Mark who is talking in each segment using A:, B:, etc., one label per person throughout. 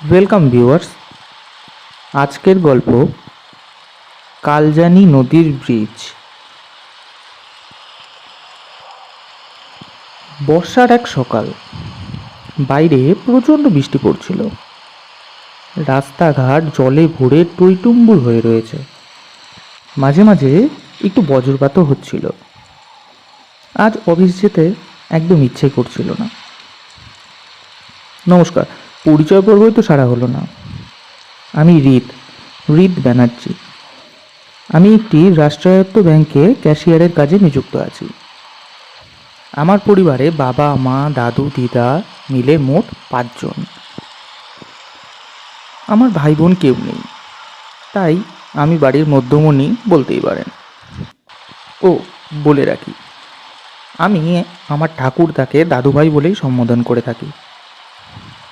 A: Welcome viewers আজকের গল্প, কালজানি নদীর ব্রিজ বর্ষার এক সকাল, বাইরে প্রচণ্ড বৃষ্টি পড়ছিল। রাস্তাঘাট, জলে ভরে টইটুম্বুর হয়ে রয়েছে। মাঝে মাঝে একটু বজ্রপাতও হচ্ছিল। আজ অফিস যেতে একদম ইচ্ছে করছিল না। নমস্কার পরিচয় পর্বই তো সারা হলো না। আমি রিত রিত ব্যানার্জি। আমি একটি রাষ্ট্রায়ত্ত ব্যাংকে ক্যাশিয়ারের কাজে নিযুক্ত আছি। আমার পরিবারে বাবা, মা, দাদু, দিদা মিলে মোট পাঁচজন। আমার ভাই বোন কেউ নেই। তাই আমি বাড়ির মধ্যমণি বলতেই পারেন। ও, বলে রাখি। আমি আমার ঠাকুরদাকে দাদুভাই বলেই সম্বোধন করে থাকি।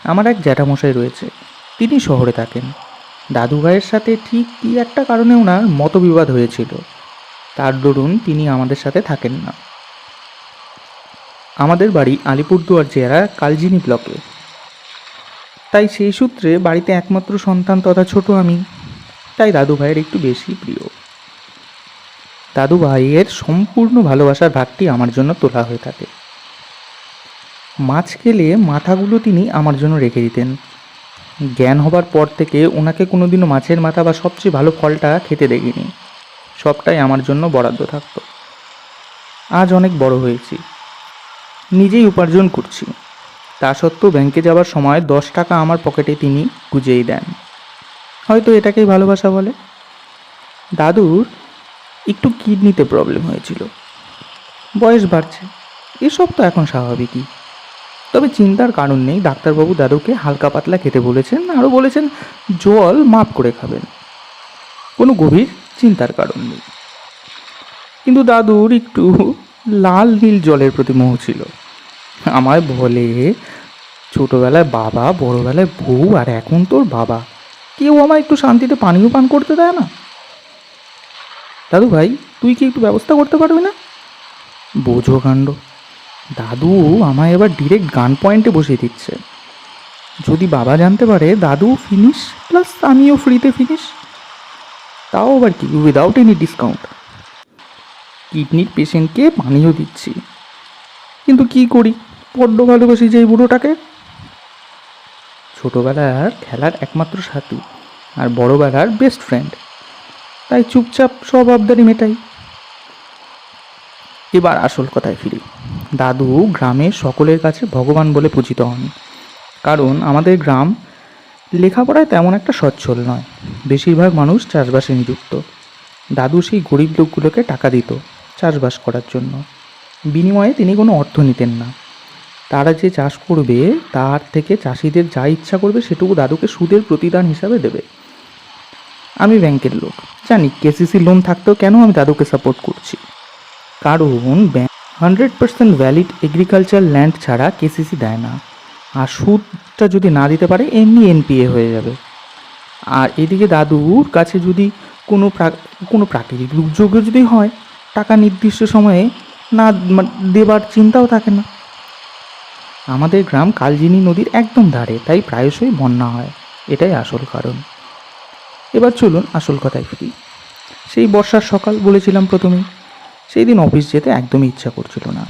A: আমার এক জ্যাঠামশাই রয়েছে। তিনি শহরে থাকেন। দাদু ভাইয়ের সাথে ঠিক কী একটা কারণে ওনার মতবিবাদ হয়েছিল। তার দরুন তিনি আমাদের সাথে থাকেন না। আমাদের বাড়ি আলিপুরদুয়ার জেলা কালজিনি ব্লকে। তাই সেই সূত্রে বাড়িতে একমাত্র সন্তান তথা ছোট আমি। তাই দাদু ভাইয়ের একটু বেশি প্রিয়। দাদু ভাইয়ের সম্পূর্ণ ভালোবাসার ভাগটি আমার জন্য তোলা হয়ে থাকে। মাছ খেলে মাথাগুলো তিনি আমার জন্য রেখে দিতেন। জ্ঞান হবার পর থেকে ওনাকে কোনোদিনও মাছের মাথা বা সবচেয়ে ভালো ফলটা খেতে দেখিনি। সবটাই আমার জন্য বরাদ্দ থাকত। আজ অনেক বড় হয়েছি। নিজেই উপার্জন করছি। তা সত্ত্বেও ব্যাংকে যাওয়ার সময় দশ টাকা আমার পকেটে তিনি গুজেই দেন। হয়তো এটাকেই ভালোবাসা বলে। দাদুর একটু কিডনিতে প্রবলেম হয়েছিল। বয়স বাড়ছে। এসব তো এখন স্বাভাবিকই। তবে চিন্তার কারণ নেই। ডাক্তারবাবু দাদুকে হালকা পাতলা খেতে বলেছেন, আরও বলেছেন, জল মাপ করে খাবেন। কোনো গভীর চিন্তার কারণ নেই। কিন্তু দাদুর একটু লাল নীল জলের প্রতি মোহ ছিল। আমায় বলে, ছোটোবেলায় বাবা, বড়োবেলায় বউ, আর এখন তোর বাবা। কেউ আমায় একটু শান্তিতে পানীয় পান করতে দেয় না? দাদু ভাই তুই কি একটু ব্যবস্থা করতে পারবি না? বোঝো কাণ্ড। দাদু আমায় এবার ডিরেক্ট গান পয়েন্টে বসিয়ে দিচ্ছে। যদি বাবা জানতে পারে, দাদু ফিনিশ প্লাস আমিও ফ্রিতে ফিনিশ তাও আবার কি? উইদাউট এনি ডিসকাউন্ট কিডনির পেশেন্টকে পানিও দিচ্ছি। কিন্তু কি করি? বড্ড ভালোবাসি যে এই বুড়োটাকে। ছোটোবেলার খেলার একমাত্র সাথী আর বড়োবেলার বেস্ট ফ্রেন্ড তাই চুপচাপ সব আবদারি মেটাই। এবার আসল কথায় ফিরি। দাদু গ্রামের সকলের কাছে ভগবান বলে পূজিত হন। কারণ আমাদের গ্রাম লেখাপড়ায় তেমন একটা সচ্ছল নয়। বেশিরভাগ মানুষ চাষবাসে নিযুক্ত। দাদু সেই গরিব লোকগুলোকে টাকা দিত চাষবাস করার জন্য। বিনিময়ে তিনি কোনো অর্থ নিতেন না। তারা যে চাষ করবে, তার থেকে চাষিদের যা ইচ্ছা করবে, সেটুকু দাদুকে সুদের প্রতিদান হিসাবে দেবে। আমি ব্যাংকের লোক। জানি কেসিসি লোন থাকতেও কেন আমি দাদুকে সাপোর্ট করছি। কারণ bank hundred percent valid agriculture land ছাড়া কেসিসি দেয় না। আর সুদটা যদি না দিতে পারে, এমনি এনপিএ হয়ে যাবে। আর এদিকে দাদুর কাছে যদি কোনো কোনো প্রাকৃতিক দুর্যোগও যদি হয়, টাকা নির্দিষ্ট সময়ে না দেবার চিন্তাও থাকে না। আমাদের গ্রাম কালজিনি নদীর একদম ধারে, তাই প্রায়শই বন্যা হয়। এটাই আসল কারণ। এবার চলুন আসল কথায় ফিরি। সেই বর্ষার সকাল বলেছিলাম প্রথমেই। সেই দিন অফিস যেতে একদমই ইচ্ছা করছিল না।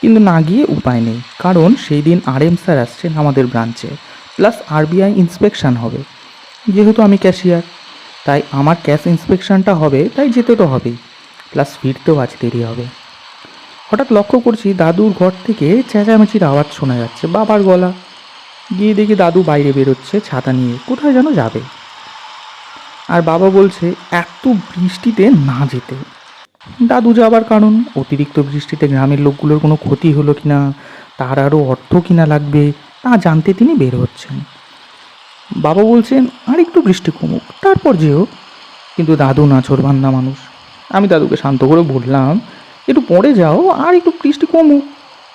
A: কিন্তু না গিয়ে উপায় নেই, কারণ সেই দিন আরএম স্যার আসছেন আমাদের ব্রাঞ্চে প্লাস আরবিআই ইন্সপেকশান হবে। যেহেতু আমি ক্যাশিয়ার তাই আমার ক্যাশ ইন্সপেকশানটা হবে, তাই যেতে তো হবেই প্লাস ফিরতেও আজ দেরি হবে। হঠাৎ লক্ষ্য করছি দাদুর ঘর থেকে চেঁচামেচির আওয়াজ শোনা যাচ্ছে, বাবার গলা। গিয়ে দেখি দাদু বাইরে বেরোচ্ছে ছাতা নিয়ে, কোথায় যেন যাবে। আর বাবা বলছে, এত বৃষ্টিতে না যেতে। দাদু যাবার কারণ, অতিরিক্ত বৃষ্টিতে গ্রামের লোকগুলোর কোনো ক্ষতি হলো কি না তার আরও অর্থ কিনা লাগবে, তা জানতে তিনি বের হচ্ছেন। বাবা বলছেন আর একটু বৃষ্টি কমুক, তারপর যেও। কিন্তু দাদু নাছোড়বান্ধা মানুষ, আমি দাদুকে শান্ত করে বললাম, একটু পরে যাও, আর একটু বৃষ্টি কমুক,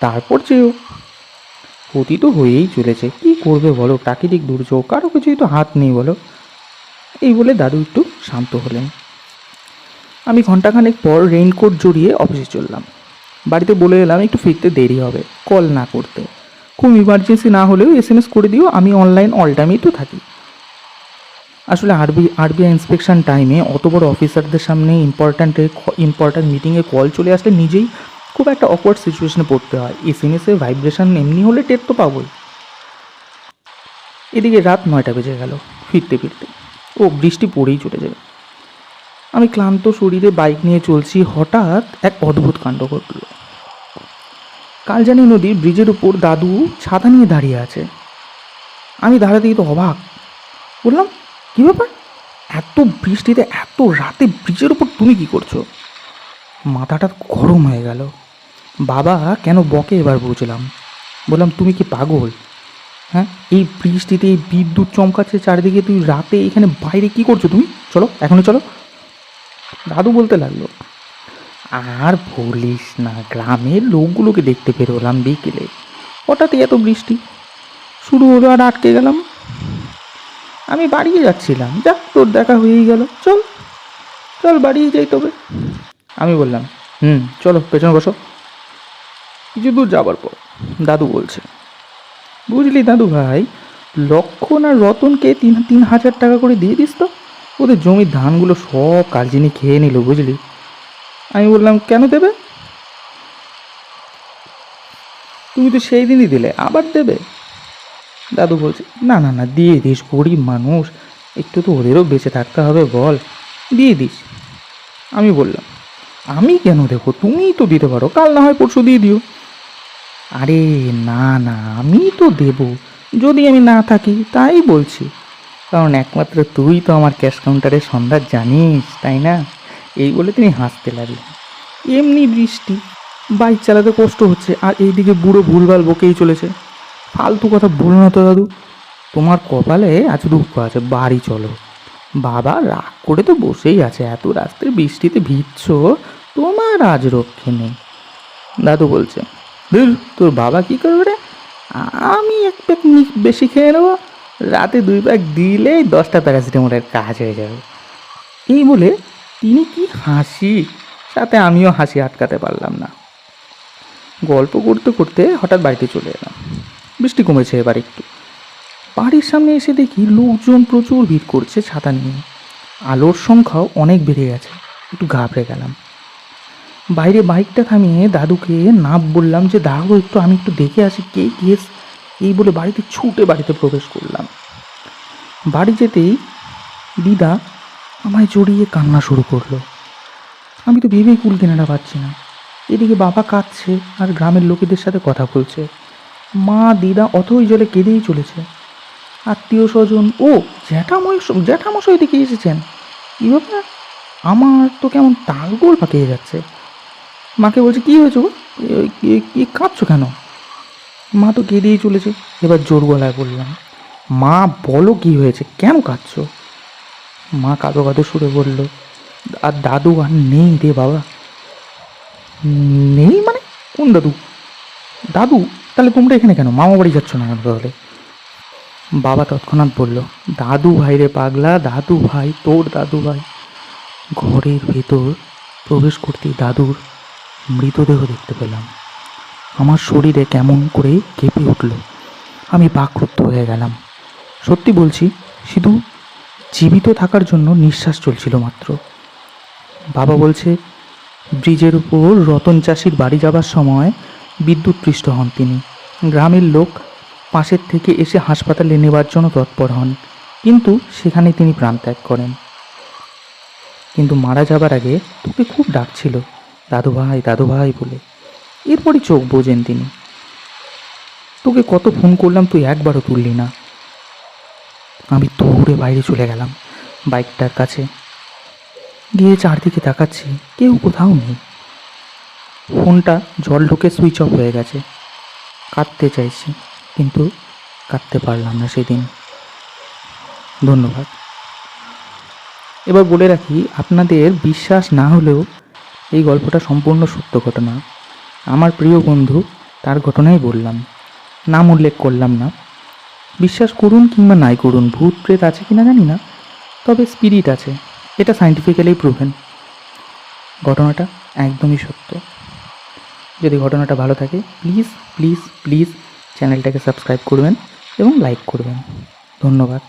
A: তারপর যেও। ক্ষতি তো হয়েই চলেছে, কি করবে বলো, প্রাকৃতিক দুর্যোগ, কারও কিছুই তো হাত নেই বলো। এই বলে দাদু একটু শান্ত হলেন। আমি ঘন্টাখানেক পর রেইনকোট জড়িয়ে অফিসে চললাম। বাড়িতে বলে এলাম, একটু ফিরতে দেরি হবে কল না করতে। খুব ইমার্জেন্সি না হলেও এস এম এস করে দিও, আমি অনলাইন অল টাইমেই তো থাকি। আসলে আরবি আরবিআই ইন্সপেকশন টাইমে অত বড় অফিসারদের সামনে ইম্পর্ট্যান্ট ইম্পর্ট্যান্ট মিটিংয়ে কল চলে আসলে নিজেই খুব একটা অকওয়ার্ড সিচুয়েশনে পড়তে হয়। এস এম এসে ভাইব্রেশন এমনি হলে টের তো পাবোই। এদিকে রাত নয়টা বেজে গেল, ফিরতে ফিরতে। ও, বৃষ্টি পড়েই চলে যাবে আমি ক্লান্ত শরীরে বাইক নিয়ে চলছি, হঠাৎ এক অদ্ভুত কাণ্ড ঘটল। কালজানি নদীর ব্রিজের উপর দাদু ছাতা নিয়ে দাঁড়িয়ে আছে। আমি দাঁড়াতেই তো অবাক। বললাম, কী ব্যাপার? এত বৃষ্টিতে এত রাতে ব্রিজের উপর তুমি কি করছ? মাথাটা গরম হয়ে গেল। বাবা, কেন বকে এবার বুঝলাম বললাম, তুমি কি পাগল? হ্যাঁ এই বৃষ্টিতে এই বিদ্যুৎ চমকাচ্ছে চারিদিকে, তুই রাতে এখানে বাইরে কি করছ তুমি? চলো, এখনই চলো। দাদু বলতে লাগল, আর বলিস না, গ্রামের লোকগুলোকে দেখতে বেরোলাম বিকেলে। হঠাৎই এত বৃষ্টি। শুরু হলো আর আটকে গেলাম। আমি বাড়িয়ে যাচ্ছিলাম। যাক, তোর দেখা হয়েই গেল। চল চল বাড়িয়ে যাই তবে। আমি বললাম, হুম, চলো, পেছনে বসো। কিছু দূর যাবার পর দাদু বলছে, বুঝলি দাদু ভাই, লক্ষণ আর রতনকে তিন তিন হাজার টাকা করে দিয়ে দিস তো। ওদের জমির ধানগুলো সব কালজিনি খেয়ে নিল, বুঝলি? আমি বললাম, কেন দেবে? তুমি তো সেই দিনই দিলে, আবার দেবে? দাদু বলছে, না না না, দিয়ে দিস, গরিব মানুষ, একটু তো ওদেরও বেঁচে থাকতে হবে, বল। দিয়ে দিস। আমি বললাম, আমি কেন দেবো? তুমিই তো দিতে পারো, কাল না হয় পরশু দিয়ে দিও। আরে, না না, আমি তো দেব। যদি আমি না থাকি, তাই বলছি। কারণ একমাত্র তুই তো আমার ক্যাশ কাউন্টারের সন্ধ্যা জানিস, তাই না? এই বলে তিনি হাসতে লাগলেন। এমনি বৃষ্টি। বাইক চালাতে কষ্ট হচ্ছে, আর এইদিকে বুড়ো ভুলভাল বকেই চলেছে। ফালতু কথা বলো না তো দাদু। তোমার কপালে আজ দুঃখ আছে, বাড়ি চলো। বাবা রাগ করে তো বসেই আছে, এত রাস্তায় বৃষ্টিতে ভিজছ, তোমার আজ রক্ষে নেই। দাদু বলছে, ধুর, তোর বাবা কি করবে রে? আমি এক প্যাক বেশি খেয়ে নেব? রাতে দুই প্যাক দিলেই দশটা প্যারাসিটামলের কাজ হয়ে যাবে। এই বলে তিনি কি হাসি? সাথে আমিও হাসি আটকাতে পারলাম না। গল্প করতে করতে হঠাৎ বাড়িতে চলে এলাম। বৃষ্টি কমেছে এবার একটু। বাড়ির সামনে এসে দেখি লোকজন প্রচুর ভিড় করছে ছাতা নিয়ে। আলোর সংখ্যাও অনেক বেড়ে গেছে। একটু ঘাবড়ে গেলাম। বাইরে বাইকটা থামিয়ে দাদুকে নাপ বললাম যে দাদু একটু, আমি একটু দেখে আসি কে কেস এই বলে বাড়িতে ছুটে বাড়িতে প্রবেশ করলাম। বাড়ি যেতেই দিদা আমায় জড়িয়ে কান্না শুরু করল। আমি তো ভেবেই কুল কেনাটা পাচ্ছি না। এদিকে বাবা কাঁদছে আর গ্রামের লোকেদের সাথে কথা বলছে। মা, দিদা অথই জলে কেঁদেই চলেছে। আত্মীয় স্বজন, ও, জ্যাঠাময় জ্যাঠামশাই দিকে এসেছেন। কী ব্যাপার? আমার তো কেমন তালগোল পাকিয়ে যাচ্ছে। মাকে বলছে, কী হয়েছে কি কাঁদছো কেন? মা তো কেঁদেই চলেছে। এবার জোর গলায় বললাম, মা, বলো কি হয়েছে? কেন কাঁদছো? মা কাঁদো কাঁদো সুরে বলল, আর দাদু আর নেই রে বাবা। নেই মানে? কোন দাদু? দাদু? তাহলে তোমরা এখানে কেন? মামা বাড়ি যাচ্ছ না কেন তাহলে? বাবা তৎক্ষণাৎ বলল, দাদু ভাই রে পাগলা, দাদু ভাই, তোর দাদু ভাই। ঘরের ভেতর প্রবেশ করতেই দাদুর মৃতদেহ দেখতে পেলাম। আমার শরীরে কেমন করে কেঁপে উঠল। আমি বাকরুদ্ধ হয়ে গেলাম। সত্যি বলছি শুধু জীবিত থাকার জন্য নিঃশ্বাস চলছিল মাত্র। বাবা বলছে, ব্রিজের উপর রতন চাষির বাড়ি যাবার সময় বিদ্যুৎপৃষ্ট হন তিনি। গ্রামের লোক পাশের থেকে এসে হাসপাতালে নেবার জন্য তৎপর হন। কিন্তু সেখানে তিনি প্রাণত্যাগ করেন। কিন্তু মারা যাবার আগে তোকে খুব ডাকছিল দাদু ভাই দাদু ভাই বলে। এরপরই চোখ বোঝেন তিনি। তোকে কত ফোন করলাম, তুই একবারও তুললি না। আমি দৌড়ে বাইরে চলে গেলাম, বাইকটার কাছে। গিয়ে চারদিকে তাকাচ্ছি, কেউ কোথাও নেই। ফোনটা জল ঢুকে সুইচ অফ হয়ে গেছে। কাঁদতে চাইছি, কিন্তু কাঁদতে পারলাম না সেদিন। ধন্যবাদ। এবার বলে রাখি, আপনাদের বিশ্বাস না হলেও এই গল্পটা সম্পূর্ণ সত্য ঘটনা। আমার প্রিয় বন্ধু, তার ঘটনাই বললাম। নাম উল্লেখ করলাম না। বিশ্বাস করুন কিংবা নাই করুন, ভূত, প্রেত আছে কিনা জানি না। তবে স্পিরিট আছে। এটা সাইন্টিফিক্যালি প্রুভেন ঘটনাটা একদমই সত্য। যদি ঘটনাটা ভালো থাকে প্লিজ প্লিজ প্লিজ চ্যানেলটাকে সাবস্ক্রাইব করবেন এবং লাইক করবেন। ধন্যবাদ।